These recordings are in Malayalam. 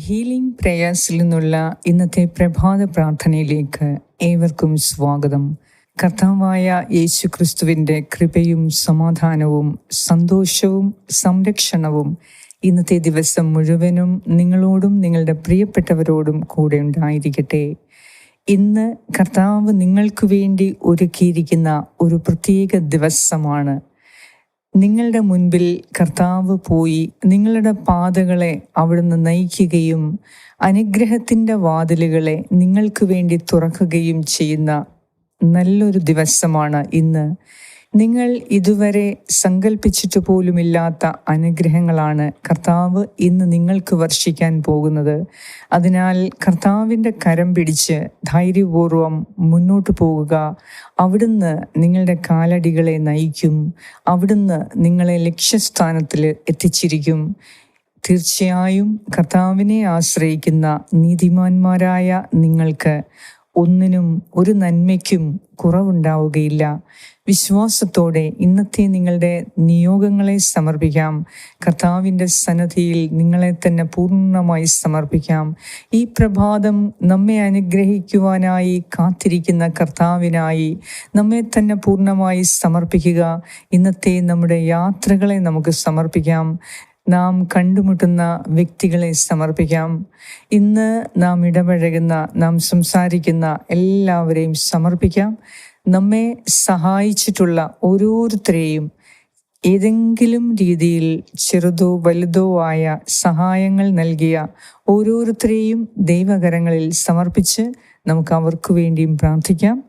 ഹീലിംഗ് പ്രേയേഴ്സിൽ നിന്നുള്ള ഇന്നത്തെ പ്രഭാത പ്രാർത്ഥനയിലേക്ക് ഏവർക്കും സ്വാഗതം. കർത്താവായ യേശു ക്രിസ്തുവിന്റെ കൃപയും സമാധാനവും സന്തോഷവും സംരക്ഷണവും ഇന്നത്തെ ദിവസം മുഴുവനും നിങ്ങളോടും നിങ്ങളുടെ പ്രിയപ്പെട്ടവരോടും കൂടെ ഉണ്ടായിരിക്കട്ടെ. ഇന്ന് കർത്താവ് നിങ്ങൾക്ക് വേണ്ടി ഒരുക്കിയിരിക്കുന്ന ഒരു പ്രത്യേക ദിവസമാണ്. നിങ്ങളുടെ മുൻപിൽ കർത്താവ് പോയി നിങ്ങളുടെ പാതകളെ അവിടുന്ന് നയിക്കുകയും അനുഗ്രഹത്തിന്റെ വാതിലുകളെ നിങ്ങൾക്ക് വേണ്ടി തുറക്കുകയും ചെയ്യുന്ന നല്ലൊരു ദിവസമാണ് ഇന്ന്. നിങ്ങൾ ഇതുവരെ സങ്കല്പിച്ചിട്ട് പോലുമില്ലാത്ത അനുഗ്രഹങ്ങളാണ് കർത്താവ് ഇന്ന് നിങ്ങൾക്ക് വർഷിക്കാൻ പോകുന്നത്. അതിനാൽ കർത്താവിന്റെ കരം പിടിച്ച് ധൈര്യപൂർവം മുന്നോട്ട് പോകുക. അവിടുന്ന് നിങ്ങളുടെ കാലടികളെ നയിക്കും. അവിടുന്ന് നിങ്ങളെ ലക്ഷ്യസ്ഥാനത്തിൽ എത്തിച്ചിരിക്കും. തീർച്ചയായും കർത്താവിനെ ആശ്രയിക്കുന്ന നീതിമാന്മാരായ നിങ്ങൾക്ക് ഒന്നിനും ഒരു നന്മയ്ക്കും കുറവുണ്ടാവുകയില്ല. വിശ്വാസത്തോടെ ഇന്നത്തെ നിങ്ങളുടെ നിയോഗങ്ങളെ സമർപ്പിക്കാം. കർത്താവിന്റെ സന്നദ്ധിയിൽ നിങ്ങളെ തന്നെ പൂർണമായി സമർപ്പിക്കാം. ഈ പ്രഭാതം നമ്മെ അനുഗ്രഹിക്കുവാനായി കാത്തിരിക്കുന്ന കർത്താവിനായി നമ്മെ തന്നെ പൂർണമായി സമർപ്പിക്കുക. ഇന്നത്തെ നമ്മുടെ യാത്രകളെ നമുക്ക് സമർപ്പിക്കാം. നാം കണ്ടുമുട്ടുന്ന വ്യക്തികളെ സമർപ്പിക്കാം. ഇന്ന് നാം ഇടപഴകുന്ന നാം സംസാരിക്കുന്ന എല്ലാവരെയും സമർപ്പിക്കാം. നമ്മെ സഹായിച്ചിട്ടുള്ള ഓരോരുത്തരെയും ഏതെങ്കിലും രീതിയിൽ ചെറുതോ വലുതോ ആയ സഹായങ്ങൾ നൽകിയ ഓരോരുത്തരെയും ദൈവകരങ്ങളിൽ സമർപ്പിച്ച് നമുക്ക് അവർക്ക് വേണ്ടിയും പ്രാർത്ഥിക്കാം.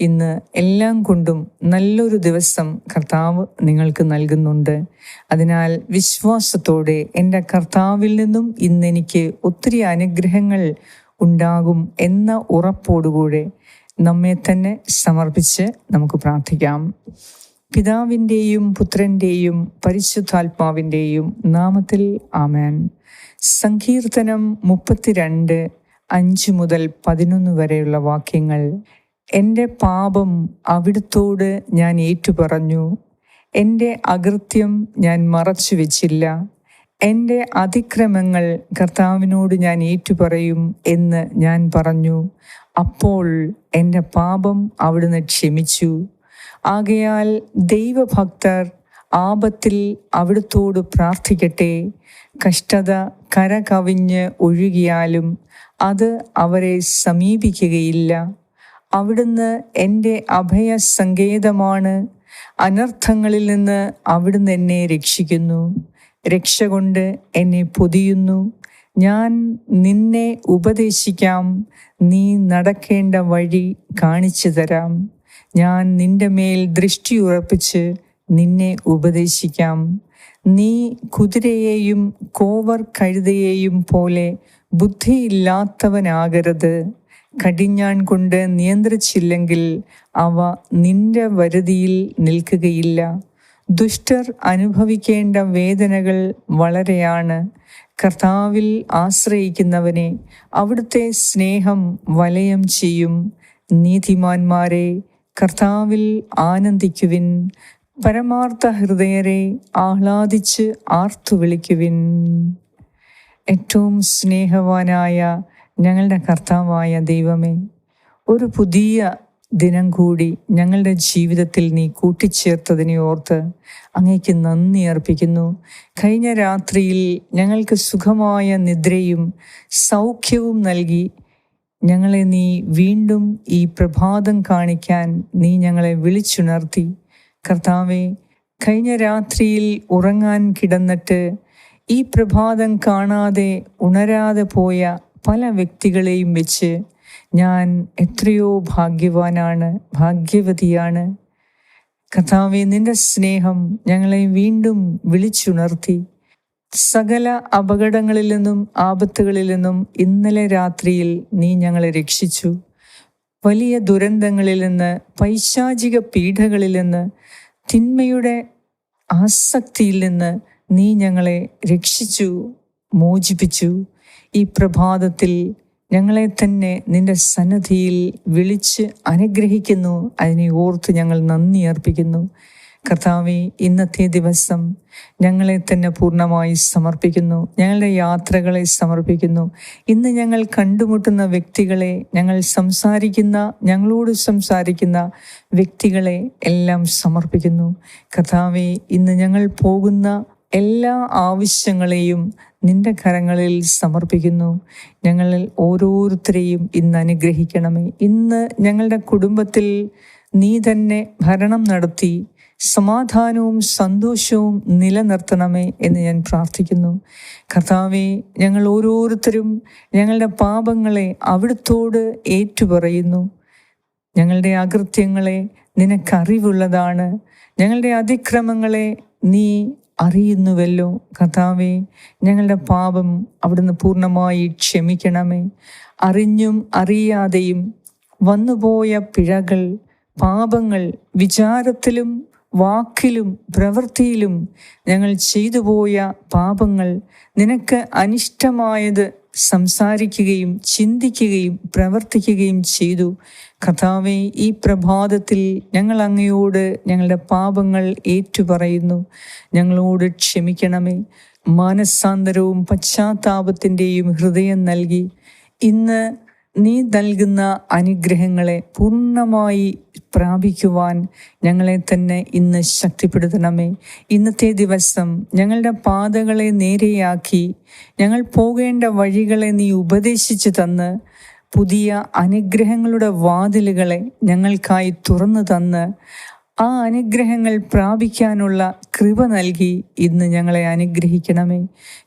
ഇന്ന് എല്ലാം കൊണ്ടും നല്ലൊരു ദിവസം കർത്താവ് നിങ്ങൾക്ക് നൽകുന്നുണ്ട്. അതിനാൽ വിശ്വാസത്തോടെ എന്റെ കർത്താവിൽ നിന്നും ഇന്നെനിക്ക് ഒത്തിരി അനുഗ്രഹങ്ങൾ ഉണ്ടാകും എന്ന ഉറപ്പോടുകൂടെ നമ്മെ തന്നെ സമർപ്പിച്ച് നമുക്ക് പ്രാർത്ഥിക്കാം. പിതാവിന്റെയും പുത്രന്റെയും പരിശുദ്ധാത്മാവിന്റെയും നാമത്തിൽ ആമേൻ. സങ്കീർത്തനം മുപ്പത്തിരണ്ട് അഞ്ച് മുതൽ പതിനൊന്ന് വരെയുള്ള വാക്യങ്ങൾ. എന്റെ പാപം അവിടുത്തോട് ഞാൻ ഏറ്റുപറഞ്ഞു. എന്റെ അകൃത്യം ഞാൻ മറച്ചു വെച്ചില്ല. എന്റെ അതിക്രമങ്ങൾ കർത്താവിനോട് ഞാൻ ഏറ്റുപറയും എന്ന് ഞാൻ പറഞ്ഞു. അപ്പോൾ എന്റെ പാപം അവിടുന്ന് ക്ഷമിച്ചു. ആകയാൽ ദൈവഭക്തർ ആപത്തിൽ അവിടുത്തോട് പ്രാർത്ഥിക്കട്ടെ. കഷ്ടത കര കവിഞ്ഞ് ഒഴുകിയാലും അത് അവരെ സമീപിക്കുകയില്ല. അവിടുന്ന് എന്റെ അഭയ സങ്കേതമാണ് അനർത്ഥങ്ങളിൽ നിന്ന് അവിടുന്ന് എന്നെ രക്ഷിക്കുന്നു. രക്ഷ കൊണ്ട് എന്നെ പൊതിയുന്നു. ഞാൻ നിന്നെ ഉപദേശിക്കാം. നീ നടക്കേണ്ട വഴി കാണിച്ചു തരാം. ഞാൻ നിന്റെ മേൽ ദൃഷ്ടി ഉറപ്പിച്ച് നിന്നെ ഉപദേശിക്കാം. നീ കുതിരയെയും കോവർ കഴുതയെയും പോലെ ബുദ്ധിയില്ലാത്തവനാകരുത്. കടിഞ്ഞാൻ കൊണ്ട് നിയന്ത്രിച്ചില്ലെങ്കിൽ അവ നിന്റെ വരുതിയിൽ നിൽക്കുകയില്ല. ദുഷ്ടർ അനുഭവിക്കേണ്ട വേദനകൾ വളരെയാണ്. കർത്താവിൽ ആശ്രയിക്കുന്നവനെ അവിടുത്തെ സ്നേഹം വലയം ചെയ്യും. നീതിമാന്മാരെ കർത്താവിൽ ആനന്ദിക്കുവിൻ. പരമാർത്ഥ ഹൃദയരെ ആഹ്ലാദിച്ച് ആർത്തു വിളിക്കുവിൻ. ഏറ്റവും സ്നേഹവാനായ ഞങ്ങളുടെ കർത്താവായ ദൈവമേ ഒരു പുതിയ ദിനം കൂടി ഞങ്ങളുടെ ജീവിതത്തിൽ നീ കൂട്ടിച്ചേർത്തതിനെ ഓർത്ത് അങ്ങേക്ക് നന്ദി അർപ്പിക്കുന്നു. കഴിഞ്ഞ രാത്രിയിൽ ഞങ്ങൾക്ക് സുഖമായ നിദ്രയും സൗഖ്യവും നൽകി ഞങ്ങളെ നീ വീണ്ടും ഈ പ്രഭാതം കാണിക്കാൻ നീ ഞങ്ങളെ വിളിച്ചുണർത്തി. കർത്താവെ കഴിഞ്ഞ രാത്രിയിൽ ഉറങ്ങാൻ കിടന്നിട്ട് ഈ പ്രഭാതം കാണാതെ ഉണരാതെ പോയ പല വ്യക്തികളെയും വെച്ച് ഞാൻ എത്രയോ ഭാഗ്യവാനാണ് ഭാഗ്യവതിയാണ്. കഥാവെ നിന്റെ സ്നേഹം ഞങ്ങളെ വീണ്ടും വിളിച്ചുണർത്തി. സകല അപകടങ്ങളിൽ നിന്നും ആപത്തുകളിൽ നിന്നും ഇന്നലെ രാത്രിയിൽ നീ ഞങ്ങളെ രക്ഷിച്ചു. വലിയ ദുരന്തങ്ങളിൽ നിന്ന് പൈശാചിക പീഠകളിൽ നിന്ന് തിന്മയുടെ ആസക്തിയിൽ നിന്ന് നീ ഞങ്ങളെ രക്ഷിച്ചു മോചിപ്പിച്ചു. ഈ പ്രഭാതത്തിൽ ഞങ്ങളെ തന്നെ നിന്റെ സന്നദ്ധിയിൽ വിളിച്ച് അനുഗ്രഹിക്കുന്നു. അതിനെ ഓർത്ത് ഞങ്ങൾ നന്ദി അർപ്പിക്കുന്നു. കർത്താവെ ഇന്നത്തെ ദിവസം ഞങ്ങളെ തന്നെ പൂർണമായി സമർപ്പിക്കുന്നു. ഞങ്ങളുടെ യാത്രകളെ സമർപ്പിക്കുന്നു. ഇന്ന് ഞങ്ങൾ കണ്ടുമുട്ടുന്ന വ്യക്തികളെ ഞങ്ങൾ സംസാരിക്കുന്ന ഞങ്ങളോട് സംസാരിക്കുന്ന വ്യക്തികളെ എല്ലാം സമർപ്പിക്കുന്നു. കർത്താവെ ഇന്ന് ഞങ്ങൾ പോകുന്ന എല്ലാ ആവശ്യങ്ങളെയും നിന്റെ കരങ്ങളിൽ സമർപ്പിക്കുന്നു. ഞങ്ങളിൽ ഓരോരുത്തരെയും ഇന്ന് അനുഗ്രഹിക്കണമേ. ഇന്ന് ഞങ്ങളുടെ കുടുംബത്തിൽ നീ തന്നെ ഭരണം നടത്തി സമാധാനവും സന്തോഷവും നിലനിർത്തണമേ എന്ന് ഞാൻ പ്രാർത്ഥിക്കുന്നു. കർത്താവെ ഞങ്ങൾ ഓരോരുത്തരും ഞങ്ങളുടെ പാപങ്ങളെ അവിടുത്തോട് ഏറ്റുപറയുന്നു. ഞങ്ങളുടെ അകൃത്യങ്ങളെ നിനക്കറിവുള്ളതാണ് ഞങ്ങളുടെ അതിക്രമങ്ങളെ നീ അറിയുന്നുവല്ലോ കഥാവേ ഞങ്ങളുടെ പാപം അവിടുന്ന് പൂർണമായി ക്ഷമിക്കണമേ. അറിഞ്ഞും അറിയാതെയും വന്നുപോയ പിഴകൾ പാപങ്ങൾ വിചാരത്തിലും വാക്കിലും പ്രവൃത്തിയിലും ഞങ്ങൾ ചെയ്തു പോയ പാപങ്ങൾ നിനക്ക് അനിഷ്ടമായത് സംസാരിക്കുകയും ചിന്തിക്കുകയും പ്രവർത്തിക്കുകയും ചെയ്തു. കഥാവെ ഈ പ്രഭാതത്തിൽ ഞങ്ങൾ അങ്ങയോട് ഞങ്ങളുടെ പാപങ്ങൾ ഏറ്റുപറയുന്നു. ഞങ്ങളോട് ക്ഷമിക്കണമേ. മാനസാന്തരവും പശ്ചാത്താപത്തിന്റെയും ഹൃദയം നൽകി. ഇന്ന് നീ നൽകുന്ന അനുഗ്രഹങ്ങളെ പൂർണമായി പ്രാപിക്കുവാൻ ഞങ്ങളെ തന്നെ ഇന്ന് ശക്തിപ്പെടുത്തണമേ. ഇന്നത്തെ ദിവസം ഞങ്ങളുടെ പാതകളെ നേരെയാക്കി ഞങ്ങൾ പോകേണ്ട വഴികളെ നീ ഉപദേശിച്ചു തന്ന് പുതിയ അനുഗ്രഹങ്ങളുടെ വാതിലുകളെ ഞങ്ങൾക്കായി തുറന്നു തന്ന് ആ അനുഗ്രഹങ്ങൾ പ്രാപിക്കാനുള്ള കൃപ നൽകി ഇന്ന് ഞങ്ങളെ അനുഗ്രഹിക്കണമേ.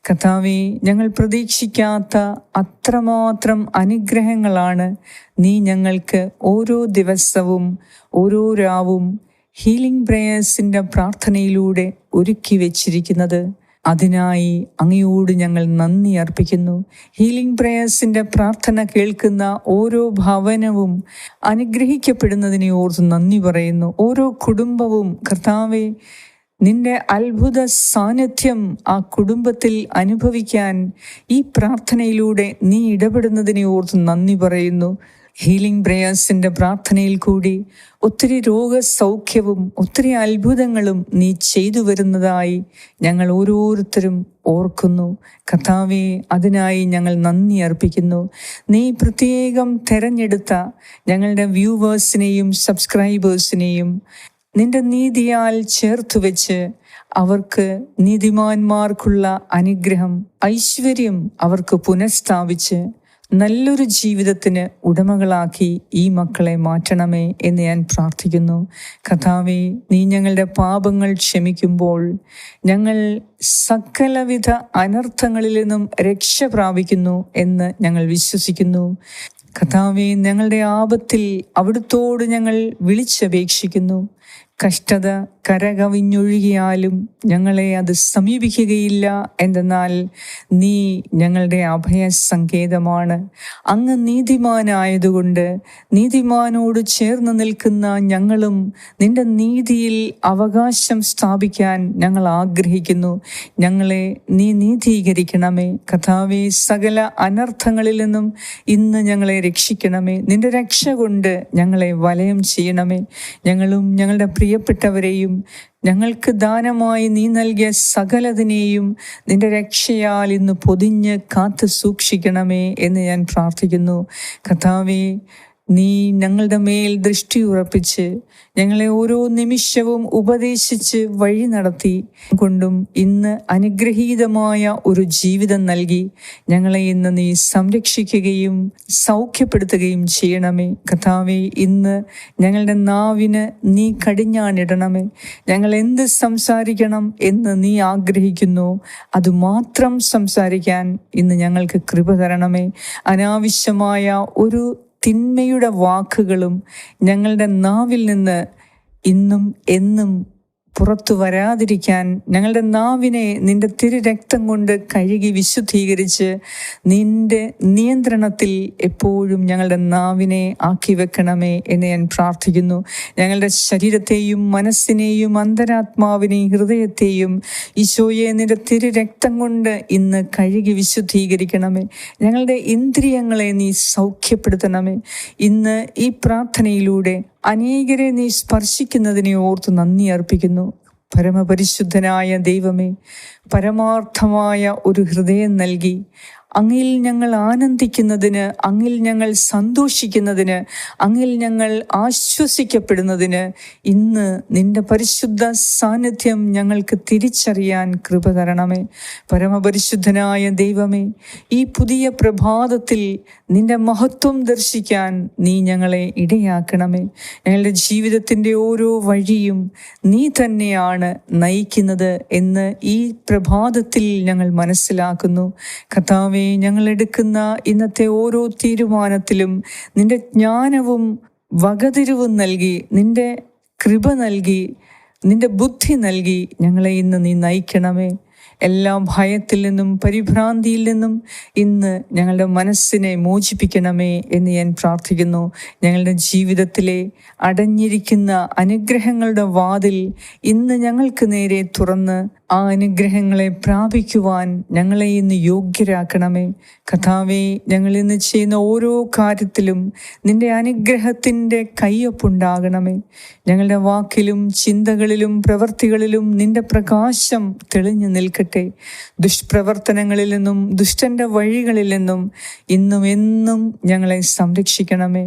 കഥാവെ ഞങ്ങൾ പ്രതീക്ഷിക്കാത്ത അത്രമാത്രം അനുഗ്രഹങ്ങളാണ് നീ ഞങ്ങൾക്ക് ഓരോ ദിവസവും ഓരോ രാവും ഹീലിംഗ് പ്രേയേഴ്സിന്റെ പ്രാർത്ഥനയിലൂടെ ഒരുക്കി വച്ചിരിക്കുന്നത്. അതിനായി അങ്ങയോട് ഞങ്ങൾ നന്ദി അർപ്പിക്കുന്നു. ഹീലിംഗ് പ്രേയേഴ്സിന്റെ പ്രാർത്ഥന കേൾക്കുന്ന ഓരോ ഭവനവും അനുഗ്രഹിക്കപ്പെടുന്നതിനെ ഓർത്ത് നന്ദി പറയുന്നു. ഓരോ കുടുംബവും കർത്താവെ നിന്റെ അത്ഭുത സാന്നിധ്യം ആ കുടുംബത്തിൽ അനുഭവിക്കാൻ ഈ പ്രാർത്ഥനയിലൂടെ നീ ഇടപെടുന്നതിനെ ഓർത്ത് നന്ദി പറയുന്നു. ഹീലിംഗ് പ്രേയേഴ്സിന്റെ പ്രാർത്ഥനയിൽ കൂടി ഒത്തിരി രോഗസൗഖ്യവും ഒത്തിരി അത്ഭുതങ്ങളും നീ ചെയ്തു വരുന്നതായി ഞങ്ങൾ ഓരോരുത്തരും ഓർക്കുന്നു. കഥാവെ അതിനായി ഞങ്ങൾ നന്ദി അർപ്പിക്കുന്നു. നീ പ്രത്യേകം തെരഞ്ഞെടുത്ത ഞങ്ങളുടെ വ്യൂവേഴ്സിനെയും സബ്സ്ക്രൈബേഴ്സിനെയും നിന്റെ നീതിയാൽ ചേർത്ത് വെച്ച് അവർക്ക് നീതിമാന്മാർക്കുള്ള അനുഗ്രഹം ഐശ്വര്യം അവർക്ക് പുനഃസ്ഥാപിച്ച് നല്ലൊരു ജീവിതത്തിന് ഉടമകളാക്കി ഈ മക്കളെ മാറ്റണമേ എന്ന് ഞാൻ പ്രാർത്ഥിക്കുന്നു. കഥാവെ നീ ഞങ്ങളുടെ പാപങ്ങൾ ക്ഷമിക്കുമ്പോൾ ഞങ്ങൾ സകലവിധ അനർത്ഥങ്ങളിൽ നിന്നും രക്ഷ പ്രാപിക്കുന്നു എന്ന് ഞങ്ങൾ വിശ്വസിക്കുന്നു. കഥാവെ ഞങ്ങളുടെ ആപത്തിൽ അവിടുത്തോട് ഞങ്ങൾ വിളിച്ചപേക്ഷിക്കുന്നു. കഷ്ടത കരകവിഞ്ഞൊഴുകിയാലും ഞങ്ങളെ അത് സമീപിക്കുകയില്ല. എന്തെന്നാൽ നീ ഞങ്ങളുടെ അഭയ സങ്കേതമാണ് അങ്ങ് നീതിമാനായതുകൊണ്ട് നീതിമാനോട് ചേർന്ന് നിൽക്കുന്ന ഞങ്ങളും നിന്റെ നീതിയിൽ അവകാശം സ്ഥാപിക്കാൻ ഞങ്ങൾ ആഗ്രഹിക്കുന്നു. ഞങ്ങളെ നീ നീതീകരിക്കണമേ. കഥാവെ സകല അനർത്ഥങ്ങളിൽ നിന്നും ഇന്ന് ഞങ്ങളെ രക്ഷിക്കണമേ. നിന്റെ രക്ഷ കൊണ്ട് ഞങ്ങളെ വലയം ചെയ്യണമേ. ഞങ്ങളും ഞങ്ങളുടെ പ്രിയപ്പെട്ടവരെയും ഞങ്ങൾക്ക് ദാനമായി നീ നൽകിയ സകലതിനെയും നിന്റെ രക്ഷയാൽ ഇന്ന് പൊതിഞ്ഞ് കാത്തു സൂക്ഷിക്കണമേ എന്ന് ഞാൻ പ്രാർത്ഥിക്കുന്നു. കഥാവേ നീ ഞങ്ങളുടെ മേൽ ദൃഷ്ടി ഉറപ്പിച്ച് ഞങ്ങളെ ഓരോ നിമിഷവും ഉപദേശിച്ച് വഴി നടത്തി കൊണ്ടും ഇന്ന് അനുഗ്രഹീതമായ ഒരു ജീവിതം നൽകി ഞങ്ങളെ ഇന്ന് നീ സംരക്ഷിക്കുകയും സൗഖ്യപ്പെടുത്തുകയും ചെയ്യണമേ. കഥാവെ ഇന്ന് ഞങ്ങളുടെ നാവിന് നീ കടിഞ്ഞാണിടണമേ. ഞങ്ങൾ എന്ത് സംസാരിക്കണം എന്ന് നീ ആഗ്രഹിക്കുന്നു അതുമാത്രം സംസാരിക്കാൻ ഇന്ന് ഞങ്ങൾക്ക് കൃപ തരണമേ. അനാവശ്യമായ ഒരു തിന്മയുടെ വാക്കുകളും ഞങ്ങളുടെ നാവിൽ നിന്ന് ഇന്നും എന്നും പുറത്തു വരാതിരിക്കാൻ ഞങ്ങളുടെ നാവിനെ നിന്റെ തിരു രക്തം കൊണ്ട് കഴുകി വിശുദ്ധീകരിച്ച് നിന്റെ നിയന്ത്രണത്തിൽ എപ്പോഴും ഞങ്ങളുടെ നാവിനെ ആക്കി വെക്കണമേ എന്ന് ഞാൻ പ്രാർത്ഥിക്കുന്നു. ഞങ്ങളുടെ ശരീരത്തെയും മനസ്സിനെയും അന്തരാത്മാവിനെയും ഹൃദയത്തെയും ഈശോയെ നിന്റെ തിരു രക്തം കൊണ്ട് ഇന്ന് കഴുകി വിശുദ്ധീകരിക്കണമേ. ഞങ്ങളുടെ ഇന്ദ്രിയങ്ങളെ നീ സൗഖ്യപ്പെടുത്തണമേ. ഇന്ന് ഈ പ്രാർത്ഥനയിലൂടെ അനേകരെ നീ സ്പർശിക്കുന്നതിനെ ഓർത്ത് നന്ദി അർപ്പിക്കുന്നു. പരമപരിശുദ്ധനായ ദൈവമേ പരമാർത്ഥമായ ഒരു ഹൃദയം നൽകി അങ്ങിൽ ഞങ്ങൾ ആനന്ദിക്കുന്നതിന് അങ്ങിൽ ഞങ്ങൾ സന്തോഷിക്കുന്നതിന് അങ്ങിൽ ഞങ്ങൾ ആശ്വസിക്കപ്പെടുന്നതിന് ഇന്ന് നിന്റെ പരിശുദ്ധ സാന്നിധ്യം ഞങ്ങൾക്ക് തിരിച്ചറിയാൻ കൃപ തരണമേ. പരമപരിശുദ്ധനായ ദൈവമേ ഈ പുതിയ പ്രഭാതത്തിൽ നിന്റെ മഹത്വം ദർശിക്കാൻ നീ ഞങ്ങളെ ഇടയാക്കണമേ. ഞങ്ങളുടെ ജീവിതത്തിന്റെ ഓരോ വഴിയും നീ തന്നെയാണ് നയിക്കുന്നത് എന്ന് ഈ പ്രഭാതത്തിൽ ഞങ്ങൾ മനസ്സിലാക്കുന്നു. കഥാവെ ഞങ്ങൾ എടുക്കുന്ന ഇന്നത്തെ ഓരോ തീരുമാനത്തിലും നിന്റെ ജ്ഞാനവും വകതിരിവും നൽകി നിന്റെ കൃപ നൽകി നിന്റെ ബുദ്ധി നൽകി ഞങ്ങളെ ഇന്ന് നീ നയിക്കണമേ. എല്ലാ ഭയത്തിൽ നിന്നും പരിഭ്രാന്തിയിൽ നിന്നും ഇന്ന് ഞങ്ങളുടെ മനസ്സിനെ മോചിപ്പിക്കണമേ എന്ന് ഞാൻ പ്രാർത്ഥിക്കുന്നു. ഞങ്ങളുടെ ജീവിതത്തിലെ അടഞ്ഞിരിക്കുന്ന അനുഗ്രഹങ്ങളുടെ വാതിൽ ഇന്ന് ഞങ്ങൾക്ക് നേരെ തുറന്ന് ആ അനുഗ്രഹങ്ങളെ പ്രാപിക്കുവാൻ ഞങ്ങളെ ഇന്ന് യോഗ്യരാക്കണമേ. കഥാവെ ഞങ്ങൾ ഇന്ന് ചെയ്യുന്ന ഓരോ കാര്യത്തിലും നിന്റെ അനുഗ്രഹത്തിന്റെ കയ്യൊപ്പുണ്ടാകണമേ. ഞങ്ങളുടെ വാക്കിലും ചിന്തകളിലും പ്രവൃത്തികളിലും നിന്റെ പ്രകാശം തെളിഞ്ഞു നിൽക്കട്ടെ. ദുഷ്പ്രവർത്തനങ്ങളിൽ നിന്നും ദുഷ്ടന്റെ വഴികളിൽ നിന്നും ഇന്നും എന്നും ഞങ്ങളെ സംരക്ഷിക്കണമേ.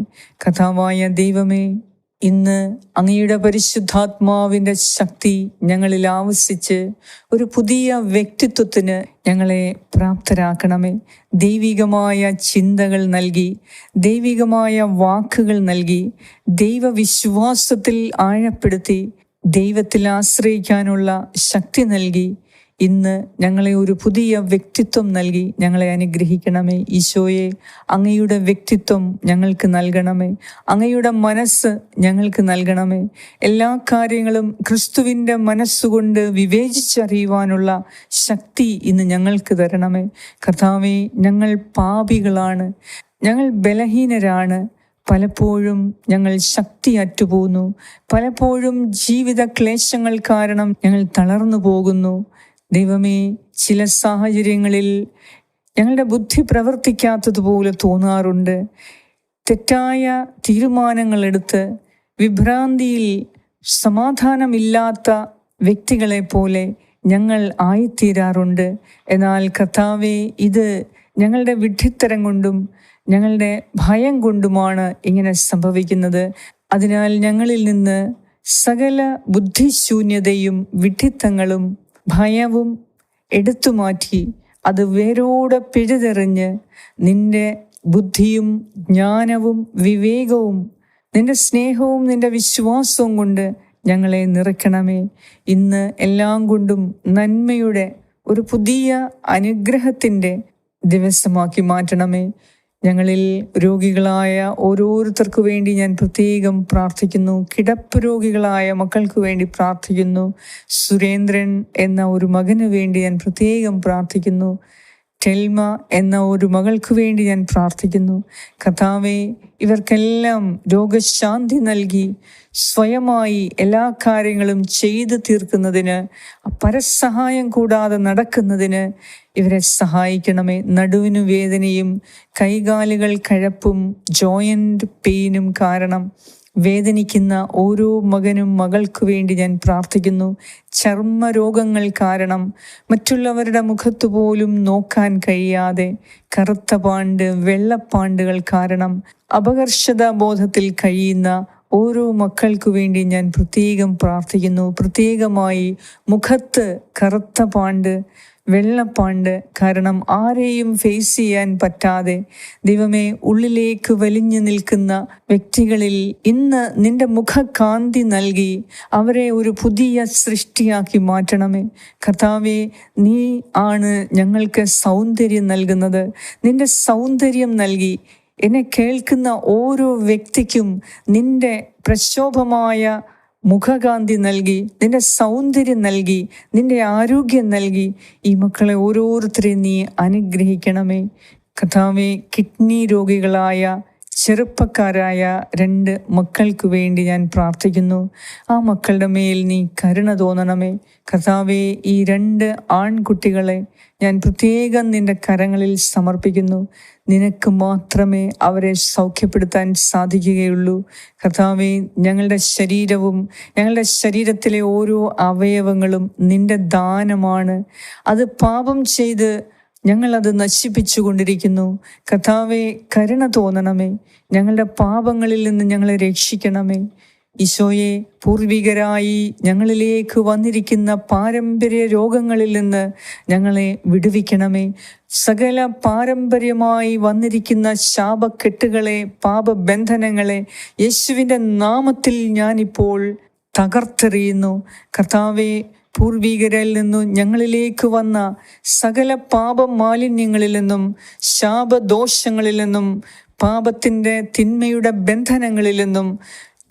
കഥാവായ ദൈവമേ ഇന്ന് അങ്ങയുടെ പരിശുദ്ധാത്മാവിന്റെ ശക്തി ഞങ്ങളിൽ ആവശ്യിച്ച് ഒരു പുതിയ വ്യക്തിത്വത്തിന് ഞങ്ങളെ പ്രാപ്തരാക്കണമേ. ദൈവികമായ ചിന്തകൾ നൽകി ദൈവികമായ വാക്കുകൾ നൽകി ദൈവവിശ്വാസത്തിൽ ആഴപ്പെടുത്തി ദൈവത്തിൽ ആശ്രയിക്കാനുള്ള ശക്തി നൽകി ഇന്ന് ഞങ്ങളെ ഒരു പുതിയ വ്യക്തിത്വം നൽകി ഞങ്ങളെ അനുഗ്രഹിക്കണമേ. ഈശോയെ അങ്ങയുടെ വ്യക്തിത്വം ഞങ്ങൾക്ക് നൽകണമേ. അങ്ങയുടെ മനസ്സ് ഞങ്ങൾക്ക് നൽകണമേ. എല്ലാ കാര്യങ്ങളും ക്രിസ്തുവിന്റെ മനസ്സുകൊണ്ട് വിവേചിച്ചറിയുവാനുള്ള ശക്തി ഇന്ന് ഞങ്ങൾക്ക് തരണമേ. കർത്താവെ ഞങ്ങൾ പാപികളാണ്. ഞങ്ങൾ ബലഹീനരാണ്. പലപ്പോഴും ഞങ്ങൾ ശക്തി അറ്റുപോകുന്നു. പലപ്പോഴും ജീവിത ക്ലേശങ്ങൾ കാരണം ഞങ്ങൾ തളർന്നു പോകുന്നു. ദൈവമേ ചില സാഹചര്യങ്ങളിൽ ഞങ്ങളുടെ ബുദ്ധി പ്രവർത്തിക്കാത്തതുപോലെ തോന്നാറുണ്ട്. തെറ്റായ തീരുമാനങ്ങൾ എടുത്ത് വിഭ്രാന്തിയിൽ സമാധാനമില്ലാത്ത വ്യക്തികളെ പോലെ ഞങ്ങൾ ആയിത്തീരാറുണ്ട്. എന്നാൽ കർത്താവെ ഇത് ഞങ്ങളുടെ വിഡ്ഢിത്തരം കൊണ്ടും ഞങ്ങളുടെ ഭയം കൊണ്ടുമാണ് ഇങ്ങനെ സംഭവിക്കുന്നത്. അതിനാൽ ഞങ്ങളിൽ നിന്ന് സകല ബുദ്ധിശൂന്യതയും വിഡ്ഢിത്തങ്ങളും ഭയവും എടുത്തുമാറ്റി അത് വേരോടെ പിഴുതെറിഞ്ഞ് നിന്റെ ബുദ്ധിയും ജ്ഞാനവും വിവേകവും നിന്റെ സ്നേഹവും നിന്റെ വിശ്വാസവും കൊണ്ട് ഞങ്ങളെ നിറയ്ക്കണമേ. ഇന്ന് എല്ലാം കൊണ്ടും നന്മയുടെ ഒരു പുതിയ അനുഗ്രഹത്തിന്റെ ദിവസമാക്കി മാറ്റണമേ. ഞങ്ങളിൽ രോഗികളായ ഓരോരുത്തർക്കു വേണ്ടി ഞാൻ പ്രത്യേകം പ്രാർത്ഥിക്കുന്നു. കിടപ്പ് രോഗികളായ മക്കൾക്ക് വേണ്ടി പ്രാർത്ഥിക്കുന്നു. സുരേന്ദ്രൻ എന്ന ഒരു മകന് വേണ്ടി ഞാൻ പ്രത്യേകം പ്രാർത്ഥിക്കുന്നു. ടെൽമ എന്ന ഒരു മകൾക്ക് വേണ്ടി ഞാൻ പ്രാർത്ഥിക്കുന്നു. കഥാവെ ഇവർക്കെല്ലാം രോഗശാന്തി നൽകി സ്വയമായി എല്ലാ കാര്യങ്ങളും ചെയ്തു തീർക്കുന്നതിന് പരസഹായം കൂടാതെ നടക്കുന്നതിന് ഇവരെ സഹായിക്കണമേ. നടുവിനു വേദനയും കൈകാലുകൾ കഴപ്പും ജോയിന്റ് പെയിനും കാരണം വേദനിക്കുന്ന ഓരോ മകനും മകൾക്കു വേണ്ടി ഞാൻ പ്രാർത്ഥിക്കുന്നു. ചർമ്മ രോഗങ്ങൾ കാരണം മറ്റുള്ളവരുടെ മുഖത്തു പോലും നോക്കാൻ കഴിയാതെ കറുത്ത പാണ്ട് വെള്ളപ്പാണ്ടുകൾ കാരണം അപകർഷതാ ബോധത്തിൽ കഴിയുന്ന ഓരോ മക്കൾക്കു വേണ്ടി ഞാൻ പ്രത്യേകം പ്രാർത്ഥിക്കുന്നു. പ്രത്യേകമായി മുഖത്ത് കറുത്ത പാണ്ട് വെള്ളപ്പാണ്ട് കാരണം ആരെയും ഫേസ് ചെയ്യാൻ പറ്റാതെ ദൈവമേ ഉള്ളിലേക്ക് വലിഞ്ഞു നിൽക്കുന്ന വ്യക്തികളിൽ ഇന്ന് നിന്റെ മുഖകാന്തി നൽകി അവരെ ഒരു പുതിയ സൃഷ്ടിയാക്കി മാറ്റണമേ. കർത്താവെ നീ ആണ് ഞങ്ങൾക്ക് സൗന്ദര്യം നൽകുന്നത്. നിന്റെ സൗന്ദര്യം നൽകി എന്നെ കേൾക്കുന്ന ഓരോ വ്യക്തിക്കും നിന്റെ പ്രക്ഷോഭമായ മുഖകാന്തി നൽകി നിന്റെ സൗന്ദര്യം നൽകി നിന്റെ ആരോഗ്യം നൽകി ഈ മക്കളെ ഓരോരുത്തരെയും നീ അനുഗ്രഹിക്കണമേ. കഥാവെ കിഡ്നി രോഗികളായ ചെറുപ്പക്കാരായ രണ്ട് മക്കൾക്ക് വേണ്ടി ഞാൻ പ്രാർത്ഥിക്കുന്നു. ആ മക്കളുടെ മേൽ നീ കരുണ തോന്നണമേ. കർത്താവെ ഈ രണ്ട് ആൺകുട്ടികളെ ഞാൻ പ്രത്യേകം നിന്റെ കരങ്ങളിൽ സമർപ്പിക്കുന്നു. നിനക്ക് മാത്രമേ അവരെ സൗഖ്യപ്പെടുത്താൻ സാധിക്കുകയുള്ളൂ. കർത്താവെ ഞങ്ങളുടെ ശരീരവും ഞങ്ങളുടെ ശരീരത്തിലെ ഓരോ അവയവങ്ങളും നിന്റെ ദാനമാണ്. അത് പാപം ചെയ്ത് ഞങ്ങളത് നശിപ്പിച്ചു കൊണ്ടിരിക്കുന്നു കഥാവെ കരുണ തോന്നണമേ. ഞങ്ങളുടെ പാപങ്ങളിൽ നിന്ന് ഞങ്ങളെ രക്ഷിക്കണമേ. ഈശോയെ പൂർവികരായി ഞങ്ങളിലേക്ക് വന്നിരിക്കുന്ന പാരമ്പര്യ രോഗങ്ങളിൽ നിന്ന് ഞങ്ങളെ വിടുവിക്കണമേ. സകല പാരമ്പര്യമായി വന്നിരിക്കുന്ന ശാപക്കെട്ടുകളെ പാപബന്ധനങ്ങളെ യേശുവിന്റെ നാമത്തിൽ ഞാനിപ്പോൾ തകർത്തെറിയുന്നു. കർത്താവെ പൂർവീകരിൽ നിന്നും ഞങ്ങളിലേക്ക് വന്ന സകല പാപ മാലിന്യങ്ങളിൽ നിന്നും ശാപദോഷങ്ങളിൽ നിന്നും പാപത്തിന്റെ തിന്മയുടെ ബന്ധനങ്ങളിൽ നിന്നും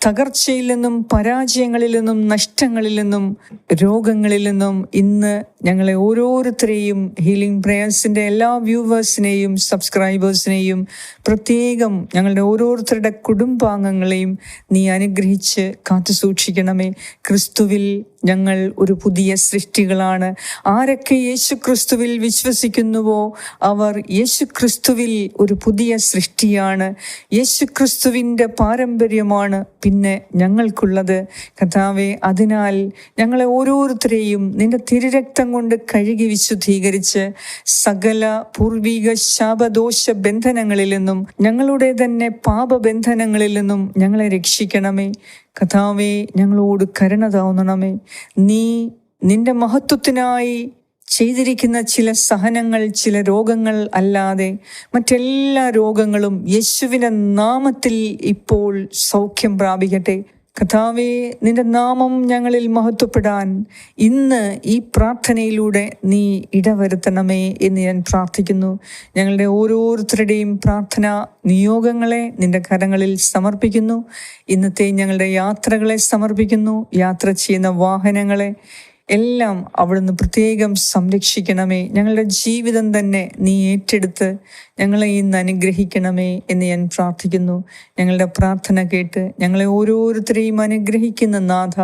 തകർച്ചയിൽ നിന്നും പരാജയങ്ങളിൽ നിന്നും നഷ്ടങ്ങളിൽ നിന്നും രോഗങ്ങളിൽ നിന്നും ഇന്ന് ഞങ്ങളെ ഓരോരുത്തരെയും ഹീലിംഗ് പ്രേയേഴ്സിന്റെ എല്ലാ വ്യൂവേഴ്സിനെയും സബ്സ്ക്രൈബേഴ്സിനെയും പ്രത്യേകം ഞങ്ങളുടെ ഓരോരുത്തരുടെ കുടുംബാംഗങ്ങളെയും നീ അനുഗ്രഹിച്ച് കാത്തു സൂക്ഷിക്കണമേ ക്രിസ്തുവിൽ ഞങ്ങൾ ഒരു പുതിയ സൃഷ്ടികളാണ്. ആരൊക്കെ യേശു ക്രിസ്തുവിൽ വിശ്വസിക്കുന്നുവോ അവർ യേശു ക്രിസ്തുവിൽ ഒരു പുതിയ സൃഷ്ടിയാണ്. യേശു ക്രിസ്തുവിന്റെ പാരമ്പര്യമാണ് പിന്നെ ഞങ്ങൾക്കുള്ളത്. കഥാവെ അതിനാൽ ഞങ്ങളെ ഓരോരുത്തരെയും നിന്റെ തിരുരക്തം കൊണ്ട് കഴുകി വിശുദ്ധീകരിച്ച് സകല പൂർവീക ശാപദോഷ ബന്ധനങ്ങളിൽ നിന്നും ഞങ്ങളുടെ തന്നെ പാപബന്ധനങ്ങളിൽ നിന്നും ഞങ്ങളെ രക്ഷിക്കണമേ. കഥാവെ ഞങ്ങളോട് കരുണ തോന്നണമേ നീ നിന്റെ മഹത്വത്തിനായി ചെയ്തിരിക്കുന്ന ചില സഹനങ്ങൾ ചില രോഗങ്ങൾ അല്ലാതെ മറ്റെല്ലാ രോഗങ്ങളും യേശുവിന്റെ നാമത്തിൽ ഇപ്പോൾ സൗഖ്യം പ്രാപിക്കട്ടെ. കഥാവേ നിന്റെ നാമം ഞങ്ങളിൽ മഹത്വപ്പെടാൻ ഇന്ന് ഈ പ്രാർത്ഥനയിലൂടെ നീ ഇടവരുത്തണമേ എന്ന് ഞാൻ പ്രാർത്ഥിക്കുന്നു. ഞങ്ങളുടെ ഓരോരുത്തരുടെയും പ്രാർത്ഥന നിയോഗങ്ങളെ നിന്റെ കരങ്ങളിൽ സമർപ്പിക്കുന്നു. ഇന്നത്തെ ഞങ്ങളുടെ യാത്രകളെ സമർപ്പിക്കുന്നു. യാത്ര ചെയ്യുന്ന വാഹനങ്ങളെ എല്ലാം അവിടുന്ന് പ്രത്യേകം സംരക്ഷിക്കണമേ. ഞങ്ങളുടെ ജീവിതം തന്നെ നീ ഏറ്റെടുത്ത് ഞങ്ങളെ ഇന്ന് അനുഗ്രഹിക്കണമേ എന്ന് ഞാൻ പ്രാർത്ഥിക്കുന്നു. ഞങ്ങളുടെ പ്രാർത്ഥന കേട്ട് ഞങ്ങളെ ഓരോരുത്തരെയും അനുഗ്രഹിക്കുന്ന നാഥ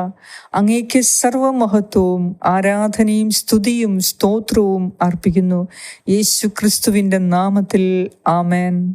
അങ്ങേക്ക് സർവമഹത്വവും ആരാധനയും സ്തുതിയും സ്തോത്രവും അർപ്പിക്കുന്നു. യേശു ക്രിസ്തുവിന്റെ നാമത്തിൽ ആമേൻ.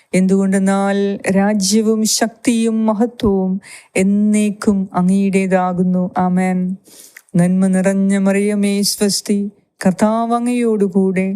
എന്തുകൊണ്ടെന്നാൽ രാജ്യവും ശക്തിയും മഹത്വവും എന്നേക്കും അങ്ങയുടേതാകുന്നു. ആമേൻ. നന്മ നിറഞ്ഞ മറിയമേ സ്വസ്തി. കർത്താവ് അങ്ങയോടുകൂടെ.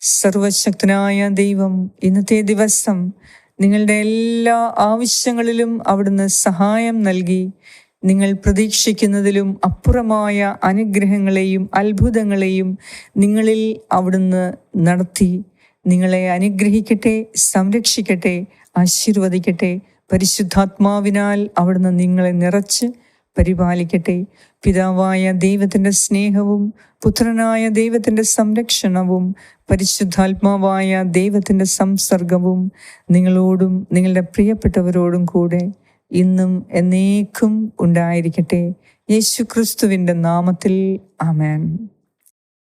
സർവശക്തനായ ദൈവം ഇന്നത്തെ ദിവസം നിങ്ങളുടെ എല്ലാ ആവശ്യങ്ങളിലും അവിടുന്ന് സഹായം നൽകി. നിങ്ങൾ പ്രതീക്ഷിക്കുന്നതിലും അപ്പുറമായ അനുഗ്രഹങ്ങളെയും അത്ഭുതങ്ങളെയും നിങ്ങളിൽ അവിടുന്ന് നടത്തി. നിങ്ങളെ അനുഗ്രഹിക്കട്ടെ സംരക്ഷിക്കട്ടെ ആശീർവദിക്കട്ടെ. പരിശുദ്ധാത്മാവിനാൽ അവിടുന്ന് നിങ്ങളെ നിറച്ച് പരിപാലിക്കട്ടെ. പിതാവായ ദൈവത്തിന്റെ സ്നേഹവും പുത്രനായ ദൈവത്തിന്റെ സംരക്ഷണവും പരിശുദ്ധാത്മാവായ ദൈവത്തിന്റെ സംസർഗവും നിങ്ങളോടും നിങ്ങളുടെ പ്രിയപ്പെട്ടവരോടും കൂടെ ഇന്നും എന്നേക്കും ഉണ്ടായിരിക്കട്ടെ. യേശു ക്രിസ്തുവിന്റെ നാമത്തിൽ ആമേൻ.